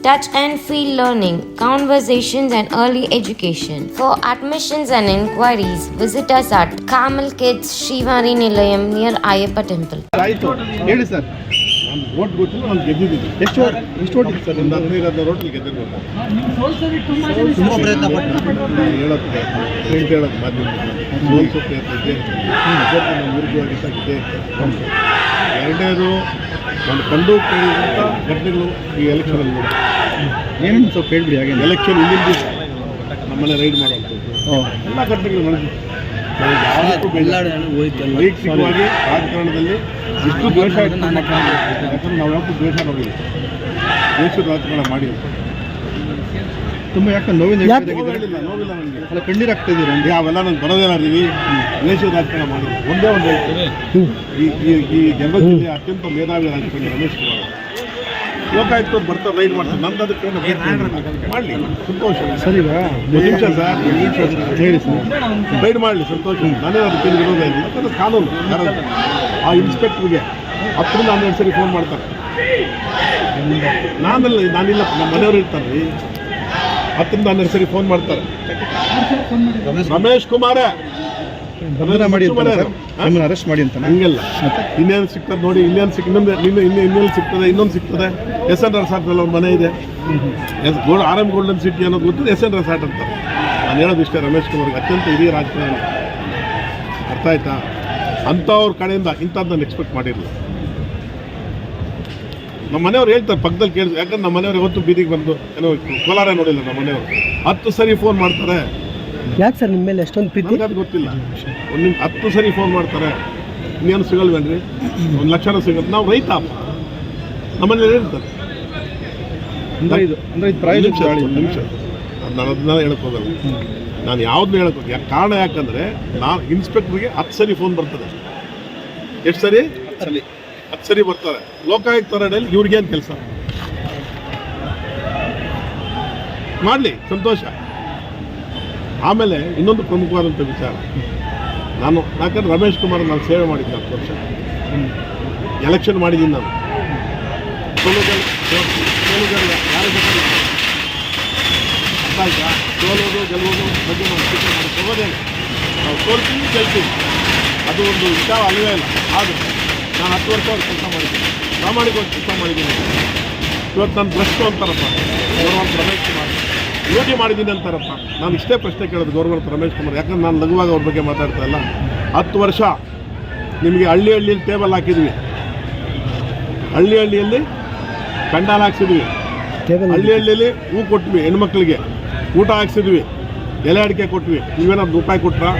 touch and feel learning, conversations, and early education. For admissions and inquiries, visit us at Kamal Kids Shivari Nilayam near Ayappa Temple. Vote ಗೊತ್ತಿಲ್ಲ ನಾನು ಗೆದ್ದಿದ್ದೀನಿ ಎಷ್ಟು vote? ಎಷ್ಟು vote? Sir ಒಂದು? ಹದಿನೈದು ಹದಿನಾರು ಓಟ್ಲಿ ಗೆದ್ದಿರ್ಬೋದು ತುಂಬ ಪ್ರಯತ್ನ ಪಟ್ಟು ಹೇಳೋದು? ಮಾಧ್ಯಮ ಸೋಲ್ಸೋ ಪ್ರಯತ್ನ ಇದ್ದೇ ಇರ್ತದೆ ಅಭ್ಯರ್ಥಿ ನಾನು ವಿರುದ್ಧವಾಗಿ ಇದ್ದೇ ಇರ್ತದೆ ಎರಡನೇದು ನಾನು ಕಂಡು ಕೇಳಿದಂಥ ಘಟನೆಗಳು ಈ ಎಲೆಕ್ಷನಲ್ಲಿ ನೋಡಿ ಏನೇನು ಸ್ವಲ್ಪ ಹೇಳ್ಬಿಡಿ ಹಾಗೆ ಎಲೆಕ್ಷನ್ ಹಿಂದಿನ ದಿವಸ ನಮ್ಮನೆ ರೈಡ್ ಮಾಡೋಂಥದ್ದು ಎಲ್ಲ ಘಟನೆಗಳು ಬೇಜಾರು ವೈಯಕ್ತಿಕವಾಗಿ ರಾಜಕಾರಣದಲ್ಲಿ ಇಷ್ಟು ದ್ವೇಷ ಯಾಕಂದ್ರೆ ನಾವು ಯಾವತ್ತೂ ದ್ವೇಷ ನೋಡಿಲ್ಲ. ದೇಶದ ರಾಜಕಾರಣ ಮಾಡಿಲ್ಲ ತುಂಬ ಯಾಕೆ ನೋವಿನ ನೋವಿಲ್ಲ ನೋವಿಲ್ಲ ನನಗೆ ಅಲ್ಲ ಕಣ್ಣೀರು ಆಗ್ತಾ ಇದ್ದೀರಾ ಏ, ಅವೆಲ್ಲ ನಂಗೆ ಬರೋದೇನ ರೀ ದೇಶದ ರಾಜಕಾರಣ ಮಾಡಿಲ್ಲ ಒಂದೇ ಒಂದು ಈ ಈ ಜಿಲ್ಲೆ ಅತ್ಯಂತ ಮೇಧಾವಿ ರಾಜಕಾರಣಿ ರಮೇಶ್ ಕುಮಾರ್ ಲೋಕಾಯುಕ್ತ ಬರ್ತಾರೆ ರೈಡ್ ಮಾಡ್ತಾರೆ. ನಂದು ಅದಕ್ಕೆ ಏನು ಮಾಡಲಿ. ಸಂತೋಷ. ಸರ್ ಈಗ ನಿಮಿಷ ಸರ್ ಹೇಳಿ ಸರ್. ರೈಡ್ ಮಾಡಲಿ ಸಂತೋಷ. ನಾನೇ ಅದಕ್ಕೆ ವಿರೋಧ ಇಲ್ಲ. ಯಾಕಂದ್ರೆ ಕಾನೂನು ಯಾರು? ಆ ಇನ್ಸ್ಪೆಕ್ಟ್ರಿಗೆ ಹತ್ತರಿಂದ ಹನ್ನೆರಡು ಸರಿ ಫೋನ್ ಮಾಡ್ತಾರೆ. ನಾನಲ್ಲ ನಾನಿಲ್ಲ. ನಮ್ಮ ಮನೆಯವರು ಇರ್ತಾರೆ. ರೀ ಹತ್ತರಿಂದ ಹನ್ನೆರಡು ಸರಿ ಫೋನ್ ಮಾಡ್ತಾರೆ. ರಮೇಶ್ ಕುಮಾರೇ. ಮಾಡಿ ನಿಮ್ಮನ್ನು ಅರೆಸ್ಟ್ ಮಾಡಿ ಅಂತ ಹಂಗಲ್ಲ. ಇನ್ನೇನು ಸಿಗ್ತದೆ ನೋಡಿ ಇನ್ನೇನು ಸಿಕ್ ಇನ್ನೊಂದು ಇನ್ನು ಇನ್ನು ಇನ್ನೆಲ್ಲಿ ಸಿಗ್ತದೆ ಇನ್ನೊಂದು ಸಿಗ್ತದೆ ಎಸ್ ಎನ್ ರೆಸಾರ್ಟ್ನಲ್ಲಿ ಒಂದು ಮನೆ ಇದೆ. S gold R M golden city ಅನ್ನೋದು ಗೊತ್ತಿದೆ ಎಸ್ ಎನ್ ರೆಸಾರ್ಟ್ ಅಂತ. ನಾನು ಹೇಳೋದು ಇಷ್ಟೇ ರಮೇಶ್ ಕುಮಾರ್ಗೆ ಅತ್ಯಂತ ಹಿರಿಯ ರಾಜಕಾರಣಿ. ಅರ್ಥ ಆಯ್ತಾ? ಅಂಥವ್ರ ಕಡೆಯಿಂದ ಇಂಥದ್ದು ನಾನು ಎಕ್ಸ್ಪೆಕ್ಟ್ ಮಾಡಿರಲಿಲ್ಲ ನಮ್ಮ ಮನೆಯವ್ರು ಹೇಳ್ತಾರೆ ಪಕ್ಕದಲ್ಲಿ ಕೇಳಿದ್ರು. ಯಾಕಂದ್ರೆ ನಮ್ಮ ಮನೆಯವ್ರು ಯಾವತ್ತು ಬೀದಿಗೆ ಬಂದು ಏನೋ ಕೋಲಾರ ನೋಡಿಲ್ಲ ನಮ್ಮ ಮನೆಯವರು. ಹತ್ತು ಸರಿ ಫೋನ್ ಮಾಡ್ತಾರೆ. ಯಾಕೆ ಸರ್ ನಿಮ್ಮ ಮೇಲೆ ಎಷ್ಟೊಂದು ಪ್ರೀತಿ? ಅದು ಗೊತ್ತಿಲ್ಲ. ಒಂದು ನಿಮ್ಗೆ ಹತ್ತು ಸರಿ ಫೋನ್ ಮಾಡ್ತಾರೆ ಇನ್ನೇನು ಸಿಗಲ್ವೇನ್ರಿ? ಒಂದು ಲಕ್ಷನ ಸಿಗತ್ತೆ ನಾವು ರೈತ ನಮ್ಮನೇಲಿ ಇರ್ತಾರೆ ಅಂದ್ರೆ ಇದು ಅಂದ್ರೆ ಇದು ನಿಮಿಷ ದಾಳಿ ಒಂದು ನಿಮಿಷ. ಅದು ನಾನು ಅದನ್ನ ಹೇಳಕ್ ಹೋಗಲ್ಲ. ನಾನು ಯಾವ್ದನ್ನ ಹೇಳಕ್ ಹೋಗಿ ಯಾಕೆ ಕಾರಣ ಯಾಕಂದ್ರೆ ನಾನು ಇನ್ಸ್ಪೆಕ್ಟರ್ಗೆ ಹತ್ತು ಸರಿ ಫೋನ್ ಬರ್ತದೆ. ಎಷ್ಟು ಸರಿ? ಹತ್ತು ಸರಿ. ಬರ್ತಾರೆ. ಲೋಕಾಯುಕ್ತ ರೈಡಲ್ಲಿ ಇವ್ರಿಗೇನು ಕೆಲಸ? ಮಾಡಲಿ ಸಂತೋಷ. ಆಮೇಲೆ ಇನ್ನೊಂದು ಪ್ರಮುಖವಾದಂಥ ವಿಚಾರ. ನಾನು ಯಾಕಂದ್ರೆ ರಮೇಶ್ ಕುಮಾರ್ ನಾನು ಸೇವೆ ಮಾಡಿದ್ದೆ ಹತ್ತು ವರ್ಷ. ಎಲೆಕ್ಷನ್ ಮಾಡಿದ್ದೀನಿ ನಾನು. ಅರ್ಥ ಆಯ್ತಾ ಸೋಲೋದು, ಗೆಲ್ಲೋದು ಬಗ್ಗೆ ನಾವು ಚಿಂತೆ ಮಾಡಿ ನಾವು ಸೋಲ್ತೀವಿ, ಗೆಲ್ತೀವಿ. ಅದು ಒಂದು ವಿಚಾರ ಅಲ್ಲವೇ ಇಲ್ಲ ಆದರೆ ನಾನು ಹತ್ತು ವರ್ಷ ಅವ್ರು ಕೆಲಸ ಮಾಡಿದ್ದೀನಿ. ಪ್ರಾಮಾಣಿಕವಾಗಿ ಕೆಲಸ ಮಾಡಿದ್ದೀನಿ. ಇವತ್ತು ನಾನು ಭ್ರಷ್ಟು ಅಂತಾರಪ್ಪ. ಒಂದು ರಮೇಶ್ ಕುಮಾರ್. ಯೋಗಿ ಮಾಡಿದ್ದೀನಿ ಅಂತಾರಪ್ಪ. ನಾನು ಇಷ್ಟೇ ಪ್ರಶ್ನೆ ಕೇಳೋದು ಗೌರ್ಮೆಂಟ್ ರಮೇಶ್ ಕುಮಾರ್. ಯಾಕಂದ್ರೆ ನಾನು ಲಘುವಾಗಿ ಅವ್ರ ಬಗ್ಗೆ ಮಾತಾಡ್ತಾ ಇಲ್ಲ. ಹತ್ತು ವರ್ಷ ನಿಮಗೆ ಹಳ್ಳಿ ಹಳ್ಳಿಯಲ್ಲಿ ಟೇಬಲ್ ಹಾಕಿದ್ವಿ. ಹಳ್ಳಿ ಹಳ್ಳಿಯಲ್ಲಿ ಕಂಡಾಲ ಹಾಕ್ಸಿದ್ವಿ. ಹಳ್ಳಿ ಹಳ್ಳಿಯಲ್ಲಿ ಹೂ ಕೊಟ್ವಿ ಹೆಣ್ಮಕ್ಳಿಗೆ. ಊಟ ಹಾಕ್ಸಿದ್ವಿ. ಎಲೆ ಅಡಿಕೆ ಕೊಟ್ವಿ. ನೀವೇನಾದ್ರು ರೂಪಾಯಿ ಕೊಟ್ರಾ?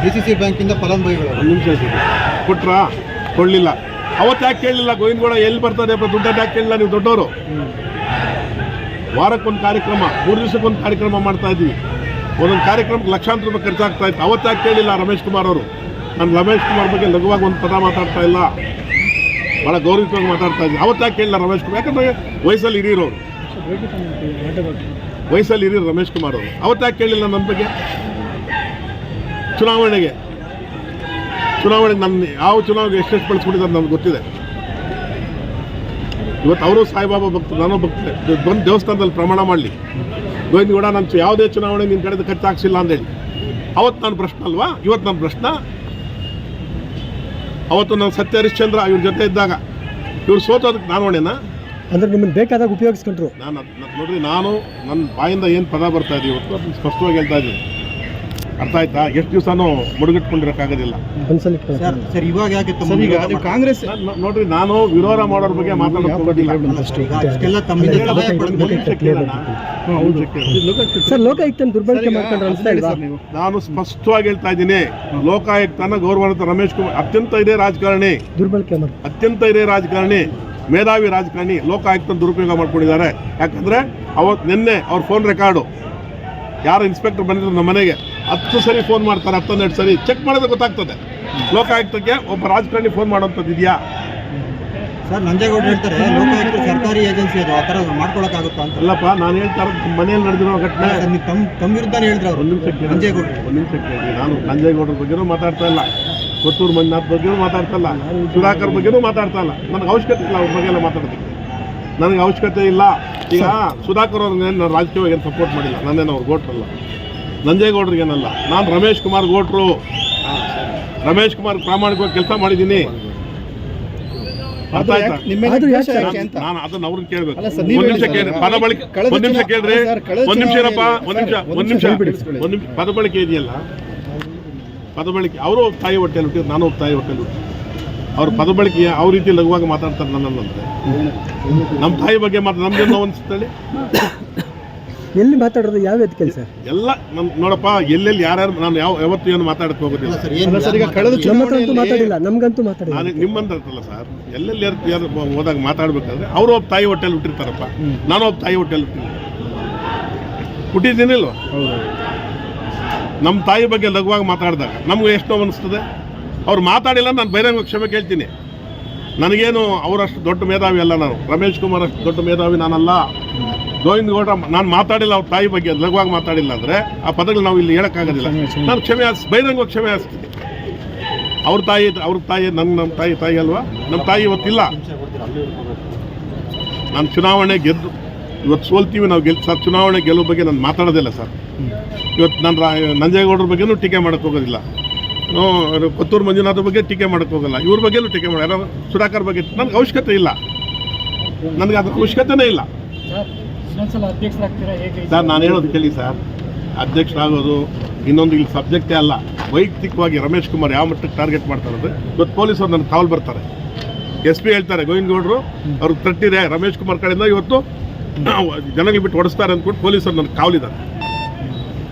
ಡಿ ಸಿ ಸಿ ಬ್ಯಾಂಕಿಂದ ಫಲಾನುಭವಿಗಳು. ನಿಮಿಷ ಕೊಟ್ರಾ? ಕೊಡಲಿಲ್ಲ. ಅವತ್ತು ಯಾಕೆ ಕೇಳಲಿಲ್ಲ? ಗೋವಿಂದಗೌಡ ಎಲ್ಲಿ ಬರ್ತದೆ? ದುಡ್ಡು ಯಾಕೆ ಕೇಳಿಲ್ಲ ನೀವು ದೊಡ್ಡವರು? ವಾರಕ್ಕೊಂದು ಕಾರ್ಯಕ್ರಮ, ಮೂರು ದಿವಸಕ್ಕೊಂದು ಕಾರ್ಯಕ್ರಮ ಮಾಡ್ತಾ ಇದ್ದೀವಿ. ಒಂದೊಂದು ಕಾರ್ಯಕ್ರಮಕ್ಕೆ ಲಕ್ಷಾಂತರ ರೂಪಾಯಿ ಖರ್ಚಾಗ್ತಾ ಇತ್ತು. ಅವತ್ತು ಯಾಕೆ ಕೇಳಿಲ್ಲ ರಮೇಶ್ ಕುಮಾರ್ ಅವರು? ನಾನು ರಮೇಶ್ ಕುಮಾರ್ ಬಗ್ಗೆ ಲಘುವಾಗಿ ಒಂದು ಪದ ಮಾತಾಡ್ತಾ ಇಲ್ಲ. ಭಾಳ ಗೌರವವಾಗಿ ಮಾತಾಡ್ತಾ ಇದ್ದೀನಿ. ಅವತ್ತು ಯಾಕೆ ಕೇಳಿಲ್ಲ ರಮೇಶ್ ಕುಮಾರ್? ಯಾಕಂದ್ರೆ ವಯಸ್ಸಲ್ಲಿ ಹಿರಿಯರು ವಯಸ್ಸಲ್ಲಿ ಹಿರಿಯರು ರಮೇಶ್ ಕುಮಾರ್ ಅವರು. ಅವತ್ತು ಯಾಕೆ ಕೇಳಿಲ್ಲ ನನ್ನ ಬಗ್ಗೆ? ಚುನಾವಣೆಗೆ. ಚುನಾವಣೆಗೆ ನನ್ನ ಯಾವ ಚುನಾವಣೆಗೆ ಎಷ್ಟೆಷ್ಟು ಬಳಸ್ಕೊಂಡಿದ್ದಾರೆ ನನಗೆ ಗೊತ್ತಿದೆ. ಇವತ್ತು ಅವರು ಸಾಯಿಬಾಬಾ ಭಕ್ತರು ನಾನು ಭಕ್ತರೆ ಬಂದು ದೇವಸ್ಥಾನದಲ್ಲಿ ಪ್ರಮಾಣ ಮಾಡಲಿ. ಗೋವಿಂದಗೌಡ ನಾನು ಯಾವುದೇ ಚುನಾವಣೆ ನಿನ್ನ ಕಡೆದು ಖರ್ಚು ಹಾಕ್ಸಿಲ್ಲ ಅಂದೇಳಿ. ಅವತ್ತು ನಾನು ಪ್ರಶ್ನೆ ಅಲ್ವಾ? ಇವತ್ತು ನನ್ನ ಪ್ರಶ್ನೆ ಅವತ್ತು ನಾನು ಸತ್ಯ ಹರಿಶ್ಚಂದ್ರ ಇವ್ರ ಜೊತೆ ಇದ್ದಾಗ. ಇವ್ರು ಸೋತೋದಕ್ಕೆ ನಾನು ಹೊಣೆನಾ ಅಂದ್ರೆ ನಿಮ್ಮನ್ನು ಬೇಕಾದಾಗ ಉಪಯೋಗಿಸ್ಕೊಂಡ್ರು. ನಾನು ನೋಡ್ರಿ ನಾನು ನನ್ನ ಬಾಯಿಂದ ಏನು ಪದ ಬರ್ತಾ ಇದೆ ಇವತ್ತು ಅದನ್ನ ಸ್ಪಷ್ಟವಾಗಿ ಹೇಳ್ತಾ ಇದ್ದೀನಿ. ಅರ್ಥ ಆಯ್ತಾ? ಎಷ್ಟು ದಿವಸನೂ ಮುಡುಗಟ್ಕೊಂಡಿರೋಕ್ಕಾಗೋದಿಲ್ಲ. ಸರ್ ಸರ್ ಇವಾಗ ಯಾಕೆ ತಮ್ಮ ಸರ್ ಈಗ ನೀವು ಕಾಂಗ್ರೆಸ್ ನಾನ್- ನೋಡ್ರಿ ನಾನು ವಿರೋಧ ಮಾಡೋರ ಬಗ್ಗೆ ಇಲ್ವಾ? ನಾನು ಸ್ಪಷ್ಟವಾಗಿ ಹೇಳ್ತಾ ಇದ್ದೀನಿ ಲೋಕಾಯುಕ್ತನ ಗೌರವಾನ್ವಿತ ರಮೇಶ್ ಕುಮಾರ್ ಅತ್ಯಂತ ಇದೇ ರಾಜಕಾರಣಿ. ದುರ್ಬಳಕೆ ಮಾಡಿ ಅತ್ಯಂತ ಇದೇ ರಾಜಕಾರಣಿ ಮೇಧಾವಿ ರಾಜಕಾರಣಿ ಲೋಕಾಯುಕ್ತ ದುರುಪಯೋಗ ಮಾಡ್ಕೊಂಡಿದ್ದಾರೆ. ಯಾಕಂದ್ರೆ ಅವತ್ತು ನಿನ್ನೆ ಅವ್ರ ಫೋನ್ ರೆಕಾರ್ಡು ಯಾರು ಇನ್ಸ್ಪೆಕ್ಟರ್ ಬಂದಿದ್ರು ನಮ್ಮ ಮನೆಗೆ ಹತ್ತು ಸರಿ ಫೋನ್ ಮಾಡ್ತಾರೆ ಹತ್ತೊಂದೆರಡು ಸರಿ ಚೆಕ್ ಮಾಡಿದ್ರೆ ಗೊತ್ತಾಗ್ತದೆ. ಲೋಕಾಯುಕ್ತಕ್ಕೆ ಒಬ್ಬ ರಾಜಕಾರಣಿ ಫೋನ್ ಮಾಡೋಂಥದ್ದು ಇದೆಯಾ? ಸರ್ ನಂಜೇಗೌಡ ಹೇಳ್ತಾರೆ ಲೋಕಾಯುಕ್ತ ಸರ್ಕಾರಿ ಏಜೆನ್ಸಿ ಅದು ಆ ಥರ ಮಾಡ್ಕೊಳಕ್ಕಾಗುತ್ತಾ ಅಂತ. ಅಲ್ಲಪ್ಪ ನಾನು ಹೇಳ್ತಾ ಇರೋದು ಮನೆಯಲ್ಲಿ ನಡೆದಿರೋ ಘಟನೆ. ನಿಮ್ಮ ನೀವು ತಮ್ಮ ತಮ್ಮ ವಿರುದ್ಧನೇ ಹೇಳಿದ್ರು ಅವರು. ಒಂದು ನಂಜೇಗೌಡರು ಒಂದು ನಾನು ನಂಜೇಗೌಡರ ಬಗ್ಗೆನೂ ಮಾತಾಡ್ತಾ ಇಲ್ಲ. ಕೊತ್ತೂರು ಮಂಜುನಾಥ್ ಬಗ್ಗೆನೂ ಮಾತಾಡ್ತಾ ಇಲ್ಲ. ಸುಧಾಕರ್ ಬಗ್ಗೆನೂ ಮಾತಾಡ್ತಾ ಇಲ್ಲ. ನನಗೆ ಅವಶ್ಯಕತೆ ಇಲ್ಲ ಅವ್ರ ಬಗ್ಗೆ ಎಲ್ಲ ಮಾತಾಡೋದಕ್ಕೆ. ನನಗೆ ಅವಶ್ಯಕತೆ ಇಲ್ಲ. ಈಗ ಸುಧಾಕರ್ ಅವ್ರಿಗೆ ನಾನು ರಾಜಕೀಯವಾಗಿ ಏನು ಸಪೋರ್ಟ್ ಮಾಡಿಲ್ಲ. ನಾನೇನು ಅವ್ರು ಗೋಟ್ರಲ್ಲ ನಂಜೇಗೌಡರಿಗೇನಲ್ಲ ನಾನು ರಮೇಶ್ ಕುಮಾರ್ ಗೋಟ್ರು ರಮೇಶ್ ಕುಮಾರ್ ಪ್ರಾಮಾಣಿಕವಾಗಿ ಕೆಲಸ ಮಾಡಿದ್ದೀನಿ. ನಾನು ಅದನ್ನ ಅವ್ರನ್ನ ಕೇಳ್ಬೇಕು. ಒಂದ್ ನಿಮಿಷ ಕೇಳಿ. ಪದ ಬಳಕೆ ಒಂದ್ ನಿಮಿಷ ಕೇಳ್ರಿ ಒಂದ್ ನಿಮಿಷ ಇರಪ್ಪ ಒಂದ್ ನಿಮಿಷ ಒಂದ್ ನಿಮಿಷ ನಿಮಿಷ. ಒಂದ್ ನಿಮಿಷ ಪದ ಬಳಕೆ ಇದೆಯಲ್ಲ? ಪದ ಬಳಕೆ ಅವರು ತಾಯಿ ಹೊಟ್ಟೆಯಲ್ಲಿ ಹುಟ್ಟಿದ್ರು ನಾನು ತಾಯಿ ಹೊಟ್ಟೆಯಲ್ಲಿ ಹುಟ್ಟಿದ್ರು. ಅವ್ರ ಪದ ಬಳಕೆ ಯಾವ ರೀತಿ ಲಘುವಾಗಿ ಮಾತಾಡ್ತಾರೆ ನನ್ನಂದ್ರೆ ನಮ್ಮ ತಾಯಿ ಬಗ್ಗೆ ಮಾತ್ರ ನಮ್ಗೆ ನೋವು ಅನ್ಸುತ್ತೇಳಿ ಎಲ್ಲಿ ಮಾತಾಡೋದು? ಯಾವ ಕೆಲಸ ಎಲ್ಲ ನಮ್ ನೋಡಪ್ಪ ಎಲ್ಲೆಲ್ಲಿ ಯಾರ್ಯಾರು ನಾನು ಯಾವ ಯಾವತ್ತೂ ಏನು ಮಾತಾಡಕ್ ಹೋಗೋದಿಲ್ಲ. ಮಾತಾಡಿಲ್ಲ ನಮ್ಗಂತೂ ಮಾತಾಡಿಲ್ಲ. ನಾನು ನಿಮ್ಮಂತ ಅಲ್ಲ ಸರ್. ಎಲ್ಲೆಲ್ಲಿ ಯಾರು ಯಾರು ಹೋದಾಗ ಮಾತಾಡ್ಬೇಕಾದ್ರೆ ಅವರು ಒಬ್ಬ ತಾಯಿ ಹೋಟೆಲ್ ಹುಟ್ಟಿರ್ತಾರಪ್ಪ. ನಾನು ಒಬ್ಬ ತಾಯಿ ಹೋಟೆಲ್ ಹುಟ್ಟಿಲ್ಲ. ಹುಟ್ಟಿದ್ದೀನಿಲ್ವ? ಹೌದು. ನಮ್ಮ ತಾಯಿ ಬಗ್ಗೆ ಲಘುವಾಗಿ ಮಾತಾಡಿದಾಗ ನಮ್ಗೆ ಎಷ್ಟು ಅನಿಸ್ತದೆ. ಅವ್ರು ಮಾತಾಡಿಲ್ಲ ನಾನು ಬಹಿರಂಗ ಕ್ಷಮೆ ಕೇಳ್ತೀನಿ. ನನಗೇನು ಅವರಷ್ಟು ದೊಡ್ಡ ಮೇಧಾವಿ ಅಲ್ಲ ನಾನು. ರಮೇಶ್ ಕುಮಾರ್ ಅಷ್ಟು ದೊಡ್ಡ ಮೇಧಾವಿ ನಾನಲ್ಲ. ಗೋವಿಂದ ಗೌಡ ನಾನು ಮಾತಾಡಿಲ್ಲ ಅವ್ರ ತಾಯಿ ಬಗ್ಗೆ ಲಘುವಾಗಿ ಮಾತಾಡಿಲ್ಲ ಅಂದರೆ ಆ ಪದಗಳು ನಾವು ಇಲ್ಲಿ ಹೇಳೋಕ್ಕಾಗೋದಿಲ್ಲ. ನಾನು ಕ್ಷಮೆ ಹಾಸ್ ಬಹಿರಂಗ ಕ್ಷಮೆ ಹಾಸ್ತೀನಿ. ಅವ್ರ ತಾಯಿ ಅವ್ರ ತಾಯಿ ನನ್ನ ನಮ್ಮ ತಾಯಿ ತಾಯಿ ಅಲ್ವಾ? ನಮ್ಮ ತಾಯಿ ಇವತ್ತಿಲ್ಲ. ನಾನು ಚುನಾವಣೆ ಗೆದ್ದು ಇವತ್ತು ಸೋಲ್ತೀವಿ ನಾವು ಗೆಲ್ ಸರ್ ಚುನಾವಣೆ ಗೆಲ್ಲುವ ಬಗ್ಗೆ ನಾನು ಮಾತಾಡೋದಿಲ್ಲ ಸರ್. ಇವತ್ತು ನಾನು ನಂಜೇಗೌಡರ ಬಗ್ಗೆನೂ ಟೀಕೆ ಮಾಡೋಕ್ಕೆ ಹೋಗೋದಿಲ್ಲ. ಕೊತ್ತೂರು ಮಂಜುನಾಥ ಬಗ್ಗೆ ಟೀಕೆ ಮಾಡೋಕ್ಕೆ ಹೋಗಲ್ಲ. ಇವ್ರ ಬಗ್ಗೆಯೂ ಟೀಕೆ ಮಾಡ. ಸುಧಾಕರ್ ಬಗ್ಗೆ ನನ್ಗೆ ಅವಶ್ಯಕತೆ ಇಲ್ಲ. ನನಗೆ ಅದ್ರ ಅವಶ್ಯಕತೆನೇ ಇಲ್ಲ. ಸರ್ ನಾನು ಹೇಳೋದು ಕೇಳಿ ಸರ್. ಅಧ್ಯಕ್ಷರಾಗೋದು ಇನ್ನೊಂದು ಇಲ್ಲಿ ಸಬ್ಜೆಕ್ಟೇ ಅಲ್ಲ. ವೈಯಕ್ತಿಕವಾಗಿ ರಮೇಶ್ ಕುಮಾರ್ ಯಾವ ಮಟ್ಟಕ್ಕೆ ಟಾರ್ಗೆಟ್ ಮಾಡ್ತಾರೆ ಅಂದರೆ ಇವತ್ತು ಪೊಲೀಸರು ನನ್ನ ಕಾಲ್ ಬರ್ತಾರೆ. ಎಸ್ ಪಿ ಹೇಳ್ತಾರೆ ಗೋವಿಂದ ಗೌಡರು ಅವ್ರಿಗೆ ತಟ್ಟಿದೆ ರಮೇಶ್ ಕುಮಾರ್ ಕಡೆಯಿಂದ ಇವತ್ತು ಜನಗಳಿಗೆ ಬಿಟ್ಟು ಓಡಿಸ್ತಾರೆ ಅಂದ್ಕೊಂಡು ಪೊಲೀಸರು ನನ್ನ ಕಾವಲಿದ್ದಾರೆ.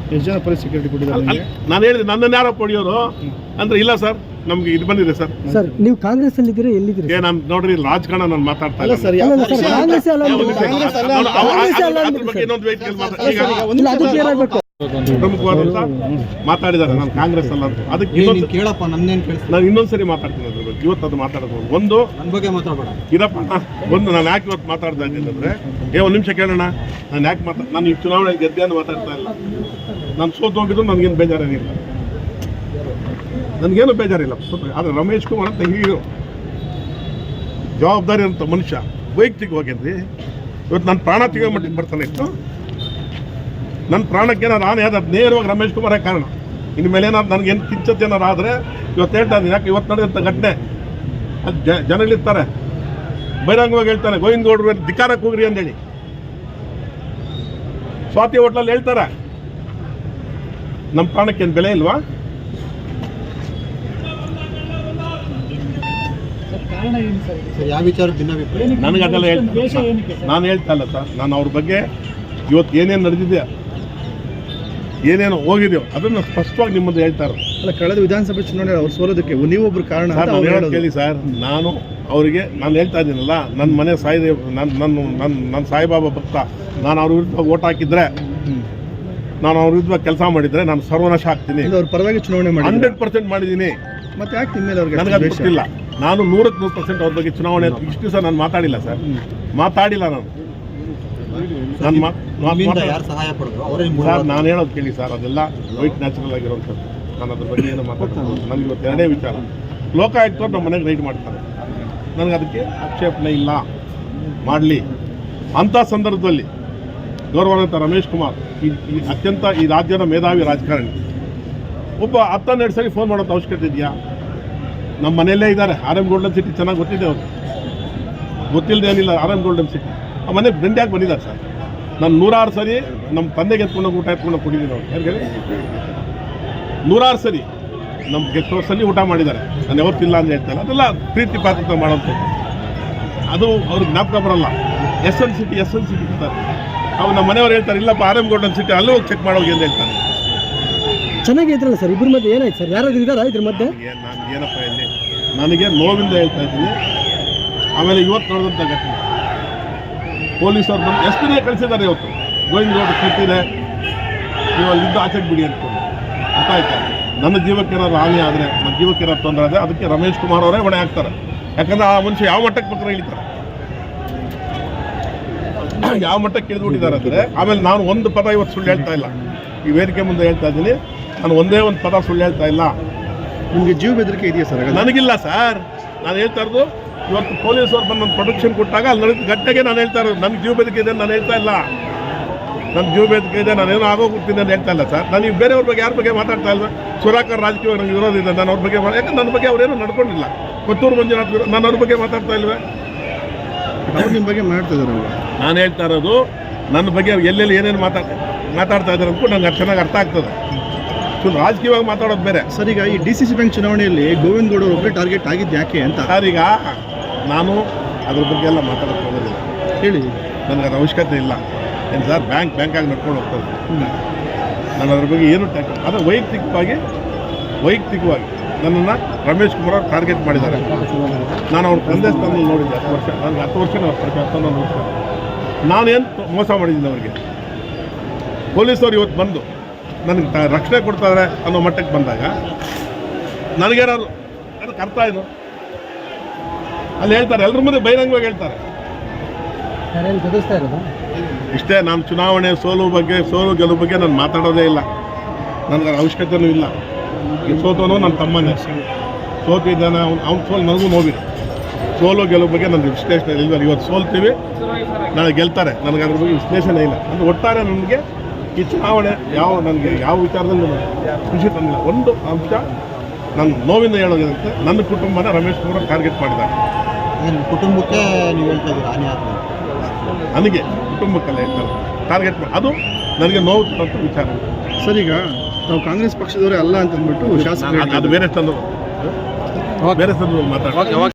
ಎಷ್ಟು ಜನ ಪೊಲೀಸ್ ಸೆಕ್ಯೂರಿಟಿ ಕೊಟ್ಟಿದ್ದಾರೆ ನಾನು ಹೇಳಿದೆ ನನ್ನನ್ನು ಯಾರೋ ಪಡೆಯೋರು ಅಂದ್ರೆ ಇಲ್ಲ ಸರ್ ನಮ್ಗೆ ಇದು ಬಂದಿದೆ ಸರ್. ಸರ್ ನೀವು ಕಾಂಗ್ರೆಸ್ ಅಲ್ಲಿ ಇದ್ದೀರಾ ಎಲ್ಲಿದ್ದೀರಿ ಏ ನಾನು ನೋಡ್ರಿ ರಾಜಕಾರಣ ನಾನು ಮಾತಾಡ್ತಾ ಇಲ್ಲ ಸರ್ ಅಲ್ಲ ಸರ್ ಕಾಂಗ್ರೆಸ್ ಅಲ್ಲ. ಕಾಂಗ್ರೆಸ್ ಅಲ್ಲ. ಇನ್ನೊಂದು ಒಂದು ಇಲ್ಲ ಅದು ಕ್ಲಿಯರ್ ಆಗಬೇಕು. ಪ್ರಮುಖವಾದಂತ ಮಾತಾಡಿದ್ದಾರೆ ನಾನು ಕಾಂಗ್ರೆಸ್ ಅಲ್ಲ ಅಂತ. ಅದಕ್ಕೆ ಕೇಳಪ್ಪ ನನ್ನೇನು ಕೇಳಿಸ್ತೀನಿ ನಾನು ಇನ್ನೊಂದ್ಸರಿ ಮಾತಾಡ್ತೀನಿ ಅದ್ರ ಬಗ್ಗೆ. ಇವತ್ತು ಅದು ಮಾತಾಡೋದು. ಒಂದು ನನ್ನ ಬಗ್ಗೆ ಮಾತಾಡಬೇಡ. ಇದಪ್ಪ ಒಂದು ನಾನು ಯಾಕೆ ಇವತ್ತು ಮಾತಾಡ್ತಾ ಇದ್ದೀನಿ ಅಂದ್ರೆ ಏ ಒಂದು ನಿಮಿಷ ಕೇಳೋಣ. ನಾನು ಯಾಕೆ ಮಾತಾ ನಾನು ಈ ಚುನಾವಣೆ ಗೆದ್ದೆ ಅಂತ ಮಾತಾಡ್ತಾ ಇಲ್ಲ. ನಾನು ಸೋತು ಹೋಗಿದ್ದು ನನಗೇನು ಬೇಜಾರೇನಿಲ್ಲ. ನನಗೇನು ಬೇಜಾರಿಲ್ಲ. ಸ್ವಲ್ಪ ಆದರೆ ರಮೇಶ್ ಕುಮಾರ್ ಅಂತ ಹೀರೋ. ಜವಾಬ್ದಾರಿ ಅಂತ ಮನುಷ್ಯ. ವೈಯಕ್ತಿಕವಾಗಿ ಇವತ್ತು ನನ್ನ ಪ್ರಾಣ ತೆಗೆಯೋ ಮಟ್ಟಿಗೆ ಬರ್ತಾನೆ ಇತ್ತು. ನನ್ನ ಪ್ರಾಣಕ್ಕೆ ನಾನು ನಾನು ಯಾವ್ದು ನೇರವಾಗಿ ರಮೇಶ್ ಕುಮಾರೇ ಕಾರಣ. ಇನ್ನು ಮೇಲೆ ಏನಾದ್ರು ನನಗೇನು ಕಿಂಚತ್ ಏನಾರು ಆದರೆ ಇವತ್ತು ಹೇಳ್ತಾ ಇದ್ದೀನಿ. ಯಾಕೆ ಇವತ್ತು ನಡೆದಂಥ ಘಟನೆ? ಅದು ಜ ಜನಗಳಿರ್ತಾರೆ ಬಹಿರಂಗವಾಗಿ ಹೇಳ್ತಾರೆ. ಗೋವಿಂದ ಗೌಡ್ರು ಧಿಕಾರಕ್ಕೆ ಹೋಗ್ರಿ ಅಂತೇಳಿ ಸ್ವಾತಿ ಹೋಟ್ಲಲ್ಲಿ ಹೇಳ್ತಾರೆ. ನಮ್ಮ ಪ್ರಾಣಕ್ಕೆ ಏನು ಬೆಲೆ ಇಲ್ವಾ? ಸರ್ ಯಾವ ವಿಚಾರ ನನಗೆ ಅದೆಲ್ಲ ಹೇಳ್ತಾ ನಾನು ಹೇಳ್ತಾ ಇಲ್ಲ ಸರ್. ನಾನು ಅವ್ರ ಬಗ್ಗೆ ಇವತ್ತು ಏನೇನು ನಡೆದಿದೆ ಏನೇನು ಹೋಗಿದೆಯೋ ಅದನ್ನು ಸ್ಪಷ್ಟವಾಗಿ ನಿಮ್ಮದು ಹೇಳ್ತಾರೆ ಹೇಳ್ತಾ ಇರೋದು. ಅಲ್ಲ ಕಳೆದ ವಿಧಾನಸಭೆ ಚುನಾವಣೆ ಅವ್ರು ಸೋಲೋದಕ್ಕೆ ನೀವೊಬ್ರು ಕಾರಣ ಕೇಳಿ ಸರ್. ನಾನು ಅವರಿಗೆ ನಾನು ಹೇಳ್ತಾ ಇದ್ದೀನಲ್ಲ ನನ್ನ ಮನೆ ಸಾಯಿದೇವ್ ನನ್ನ ನನ್ನ ನನ್ನ ನನ್ನ ಸಾಯಿಬಾಬಾ ಭಕ್ತ. ನಾನು ಅವ್ರ ವಿರುದ್ಧ ಓಟ್ ಹಾಕಿದ್ರೆ. ನಾನು ಅವ್ರ ವಿರುದ್ಧ ಕೆಲಸ ಮಾಡಿದ್ರೆ ನಾನು ಸರ್ವನಾಶ ಆಗ್ತೀನಿ. ಇಲ್ಲ, ಅವ್ರ ಪರವಾಗಿ ಚುನಾವಣೆ ಮಾಡಿ ಹಂಡ್ರೆಡ್ ಪರ್ಸೆಂಟ್ ಮಾಡಿದ್ದೀನಿ. ಮತ್ತೆ ಯಾಕೆ ನಿಮ್ಮ ಮೇಲೆ ಅವ್ರಿಗೆ ನನಗೆ ಅದು ಇಷ್ಟಿಲ್ಲ ಗೊತ್ತಿಲ್ಲ. ನಾನು ನೂರಕ್ಕೆ ನೂರು ಪರ್ಸೆಂಟ್ ಅವ್ರ ಬಗ್ಗೆ ಚುನಾವಣೆ ಇಷ್ಟು ದಿವಸ ನಾನು ಮಾತಾಡಿಲ್ಲ ಸರ್. ಮಾತಾಡಿಲ್ಲ ನಾನು. ಸರ್ ನಾನು ಹೇಳೋದು ಕೇಳಿ ಸರ್ ಅದೆಲ್ಲ ವೈಟ್ ನ್ಯಾಚುರಲ್ ಆಗಿರುವಂಥದ್ದು ನಾನು ಅದ್ರ ಬಗ್ಗೆ ಏನು ಮಾತಾಡ್ತೀನಿ ನನಗೆ ಇವತ್ತು ಎರಡೇ ವಿಚಾರ. ಲೋಕಾಯುಕ್ತವ್ರು ನಮ್ಮ ಮನೆಗೆ ರೈಡ್ ಮಾಡ್ತಾರೆ. ನನಗೆ ಅದಕ್ಕೆ ಆಕ್ಷೇಪಣೆ ಇಲ್ಲ. ಮಾಡಲಿ. ಅಂಥ ಸಂದರ್ಭದಲ್ಲಿ ಗೌರವಾನ್ವಿತ ರಮೇಶ್ ಕುಮಾರ್, ಈ ಅತ್ಯಂತ ಈ ರಾಜ್ಯದ ಮೇಧಾವಿ ರಾಜಕಾರಣಿ. ಒಬ್ಬ ಹತ್ತನ್ನೆರಡು ಸರಿ ಫೋನ್ ಮಾಡೋಂಥ ಅವಶ್ಯಕತೆ ಇದೆಯಾ? ನಮ್ಮ ಮನೆಯಲ್ಲೇ ಇದ್ದಾರೆ ಆರ್ ಎಂ ಗೋಲ್ಡನ್ ಸಿಟಿ ಚೆನ್ನಾಗಿ ಗೊತ್ತಿದೆ ಅವರು. ಗೊತ್ತಿಲ್ಲದೆ ಏನಿಲ್ಲ ಆರ್ ಎಂ ಗೋಲ್ಡನ್ ಸಿಟಿ ಆ ಮನೆ ಬೆಂಡ್ಯಾಗಿ ಬಂದಿದ್ದಾರೆ ಸರ್. ನಾನು ನೂರಾರು ಸರಿ ನಮ್ಮ ತಂದೆಗೆ ಎತ್ಕೊಂಡು ಊಟ ಎತ್ಕೊಂಡು ಕೊಟ್ಟಿದ್ದೀನಿ ಅವ್ರು. ಯಾರಿಗೆ ನೂರಾರು ಸರಿ ನಮ್ಮ ಗೆಸ್ಟ್ ಹೌಸಲ್ಲಿ ಊಟ ಮಾಡಿದ್ದಾರೆ. ನಾನು ಯಾವತ್ತಿಲ್ಲ ಅಂತ ಹೇಳ್ತಾರೆ ಅದೆಲ್ಲ ಪ್ರೀತಿ ಪಾತ್ರತೆ ಮಾಡೋಂಥದ್ದು ಅದು ಅವ್ರಿಗೆ ಜ್ಞಾಪಕ ಬರಲ್ಲ. S L city S L city ಇರ್ತಾರೆ ಅವ್ರು ನಮ್ಮ ಮನೆಯವ್ರು ಹೇಳ್ತಾರೆ ಇಲ್ಲಪ್ಪ ಆರ್ ಎಂ ಗೋಲ್ಡನ್ ಸಿಟಿ ಅಲ್ಲೂ ಚೆಕ್ ಮಾಡೋಗಿ ಅಂತ ಹೇಳ್ತಾರೆ. ಚೆನ್ನಾಗಿ ಇದ್ರಲ್ಲ ಸರ್ ಇಬ್ಬರ ಮಧ್ಯೆ ಏನಾಯ್ತು ಸರ್? ಯಾರಾದ್ರೂ ಇದ್ದಾರಾ ಇದ್ರ ಮಧ್ಯೆ? ನಾನು ಏನಪ್ಪ ಇಲ್ಲಿ ನನಗೆ ನೋವಿಂದ ಹೇಳ್ತಾ ಇದ್ದೀನಿ. ಆಮೇಲೆ ಇವತ್ತು ನಡೆದಂಥ ಘಟನೆ. ಪೊಲೀಸರು ಬಂದು ಎಷ್ಟು ದಿನ ಕಳಿಸಿದ್ದಾರೆ ಇವತ್ತು. ಗೋವಿಂದ ರೋಡ್ ಕಟ್ಟಿದೆ ನೀವು ಅಲ್ಲಿಂದ ಆಚೆಗೆ ಬಿಡಿ ಅಂದ್ಕೊಂಡು. ಅರ್ಥ ಆಯ್ತಾ? ನನ್ನ ಜೀವಕ್ಕೆ ಏನಾದ್ರು ಹಾನಿ ಆದರೆ ನನ್ನ ಜೀವಕ್ಕೆ ಏನಾದ್ರು ತೊಂದರೆ ಆದರೆ ಅದಕ್ಕೆ ರಮೇಶ್ ಕುಮಾರ್ ಅವರೇ ಹೊಣೆ ಹಾಕ್ತಾರೆ. ಯಾಕಂದ್ರೆ ಆ ಮನುಷ್ಯ ಯಾವ ಮಟ್ಟಕ್ಕೆ ಪತ್ರ ಇಳಿತಾರೆ? ಯಾವ ಮಟ್ಟಕ್ಕೆ ಇಳಿದ್ಬಿಟ್ಟಿದ್ದಾರೆ ಅಂದರೆ ಆಮೇಲೆ ನಾನು ಒಂದು ಪದ ಇವತ್ತು ಸುಳ್ಳು ಹೇಳ್ತಾ ಇಲ್ಲ. ಈ ವೇದಿಕೆ ಮುಂದೆ ಹೇಳ್ತಾ ಇದ್ದೀನಿ. ನಾನು ಒಂದೇ ಒಂದು ಪದ ಸುಳ್ಳು ಹೇಳ್ತಾ ಇಲ್ಲ. ನಿಮಗೆ ಜೀವ ಬೆದರಿಕೆ ಇದೆಯಾ ಸರ್? ನನಗಿಲ್ಲ ಸರ್. ನಾನು ಹೇಳ್ತಾ ಇರೋದು ಇವತ್ತು ಪೊಲೀಸರು ಬಂದು ನನ್ನ ಪ್ರೊಟೆಕ್ಷನ್ ಕೊಟ್ಟಾಗ ಅಲ್ಲಿ ನಡೆದ ಗಟ್ಟೆಗೆ ನಾನು ಹೇಳ್ತಾ ಇರೋದು. ನನಗೆ ಜೀವ ಬೆದರಿಕೆ ಇದೆ ನಾನು ಹೇಳ್ತಾ ಇಲ್ಲ. ನನ್ನ ಜೀವ ಬೆದರಿಕೆ ಇದೆ ನಾನೇನೋ ಆಗೋಗ್ಬಿಡ್ತೀನಿ ಅಂತ ಹೇಳ್ತಾ ಇಲ್ಲ ಸರ್. ನಾನು ಈಗ ಬೇರೆಯವ್ರ ಬಗ್ಗೆ ಯಾರ ಬಗ್ಗೆ ಮಾತಾಡ್ತಾ ಇಲ್ಲ. ಸುರಾಕರ್ ರಾಜಕೀಯ ನನಗೆ ಇದೆ. ನಾನು ಅವ್ರ ಬಗ್ಗೆ ಯಾಕಂದ್ರೆ ನನ್ನ ಬಗ್ಗೆ ಅವರೇನು ನಡ್ಕೊಂಡಿಲ್ಲ. ಕೊತ್ತೂರು ಮಂಜುನಾಥ್ ನಾನು ಅವ್ರ ಬಗ್ಗೆ ಮಾತಾಡ್ತಾ ಇಲ್ವೇ? ಅವ್ರು ನಿಮ್ಮ ಬಗ್ಗೆ ಮಾಡ್ತಾ ಇದಾರಲ್ವ ನಾನು ಹೇಳ್ತಾ ಇರೋದು ನನ್ನ ಬಗ್ಗೆ ಎಲ್ಲೆಲ್ಲಿ ಏನೇನು ಮಾತಾಡ್ ಮಾತಾಡ್ತಾ ಇದ್ದಾರೆ ಅಂದ್ಕೊಂಡು ನಂಗೆ ಚೆನ್ನಾಗಿ ಅರ್ಥ ಆಗ್ತದೆ. ಸೊ ರಾಜಕೀಯವಾಗಿ ಮಾತಾಡೋದು ಬೇರೆ. ಸರ್ ಈಗ ಈ ಡಿ ಸಿ ಸಿ ಬ್ಯಾಂಕ್ ಚುನಾವಣೆಯಲ್ಲಿ ಗೋವಿಂದ ಗೌಡ ಒಬ್ಬರೇ ಟಾರ್ಗೆಟ್ ಆಗಿದ್ದು ಯಾಕೆ ಅಂತ? ಸರ್ ಈಗ ನಾನು ಅದ್ರ ಬಗ್ಗೆ ಎಲ್ಲ ಮಾತಾಡೋಕ್ಕೆ ಹೋಗೋದಿಲ್ಲ. ಹೇಳಿ. ನನಗೆ ಅದು ಅವಶ್ಯಕತೆ ಇಲ್ಲ. ಏನು ಸರ್ ಬ್ಯಾಂಕ್ ಬ್ಯಾಂಕಾಗಿ ನಡ್ಕೊಂಡು ಹೋಗ್ತದೆ ನಾನು ಅದ್ರ ಬಗ್ಗೆ ಏನು ಟ್ಯಾಕ್ ಅದು ವೈಯಕ್ತಿಕವಾಗಿ ವೈಯಕ್ತಿಕವಾಗಿ ನನ್ನನ್ನು ರಮೇಶ್ ಕುಮಾರ್ ಅವ್ರು ಟಾರ್ಗೆಟ್ ಮಾಡಿದ್ದಾರೆ. ನಾನು ಅವ್ರ ತಂದೆ ಸ್ಥಾನದಲ್ಲಿ ನೋಡಿದ್ದೆ ಹತ್ತು ವರ್ಷ ನನಗೆ ಹತ್ತು ವರ್ಷನೇ ಅವ್ರ ಪರಿಚಯ ಹತ್ತೊಂದೊಂದು ವರ್ಷ ನಾನೇನು ಮೋಸ ಮಾಡಿದ್ದೀನಿ ಅವರಿಗೆ? ಪೊಲೀಸರು ಇವತ್ತು ಬಂದು ನನಗೆ ರಕ್ಷಣೆ ಕೊಡ್ತಾರೆ ಅನ್ನೋ ಮಟ್ಟಕ್ಕೆ ಬಂದಾಗ ನನಗೇನಾದ್ರು ಅದು ಅರ್ಥ ಏನು? ಅಲ್ಲಿ ಹೇಳ್ತಾರೆ ಎಲ್ಲರ ಮುಂದೆ ಬಹಿರಂಗವಾಗಿ ಹೇಳ್ತಾರೆ. ಇಷ್ಟೇ ನಾನು ಚುನಾವಣೆ ಸೋಲು ಬಗ್ಗೆ ಸೋಲು ಗೆಲುವು ಬಗ್ಗೆ ನಾನು ಮಾತಾಡೋದೇ ಇಲ್ಲ. ನನಗೆ ಅವಶ್ಯಕತೆಯೂ ಅವಶ್ಯಕತೆನೂ ಇಲ್ಲ. ಈ ಸೋತವನು ನನ್ನ ತಮ್ಮನೇ. ಸೋತಿದ್ದಾನೆ ಅವ್ನು ಅವ್ನು ಸೋಲು ನನಗೂ ನೋವಿದೆ. ಸೋಲು ಗೆಲುವು ಬಗ್ಗೆ ನನ್ನ ವಿಶ್ಲೇಷಣೆ ಇಲ್ಲ ಇವತ್ತು ಸೋಲ್ತೀವಿ. ನಾಳೆ ಗೆಲ್ತಾರೆ. ನನಗೆ ಅದ್ರ ಬಗ್ಗೆ ವಿಶ್ಲೇಷಣೆ ಇಲ್ಲ. ಅಂದರೆ ಒಟ್ಟಾರೆ ನನಗೆ ಈ ಚುನಾವಣೆ ಯಾವ ನನಗೆ ಯಾವ ವಿಚಾರದಲ್ಲಿ ನನಗೆ ಖುಷಿ ತಂದಿಲ್ಲ. ಒಂದು ಅಂಶ ನನ್ನ ನೋವಿಂದ ಹೇಳೋದಂತೆ ನನ್ನ ಕುಟುಂಬನ ರಮೇಶ್ ಕುಮಾರ್ ಟಾರ್ಗೆಟ್ ಮಾಡಿದ್ದಾರೆ. ನಿಮ್ಮ ಕುಟುಂಬಕ್ಕೆ ನೀವು ಹೇಳ್ತಾ ಇದ್ದೀರಾ? ಹಾನಿ ನನಗೆ ಕುಟುಂಬಕ್ಕೆಲ್ಲ ಹೇಳ್ತಾರೆ. ಟಾರ್ಗೆಟ್ ಮಾಡಿ ಅದು ನನಗೆ ನೋವು ತಂದು ವಿಚಾರ. ಸರ್ ಈಗ ನಾವು ಕಾಂಗ್ರೆಸ್ ಪಕ್ಷದವರೇ ಅಲ್ಲ ಅಂತಂದ್ಬಿಟ್ಟು ಶಾಸಕ ಅದು ಬೇರೆ ತಂದು ಬೇರೆ ತಂದು ಮಾತಾಡ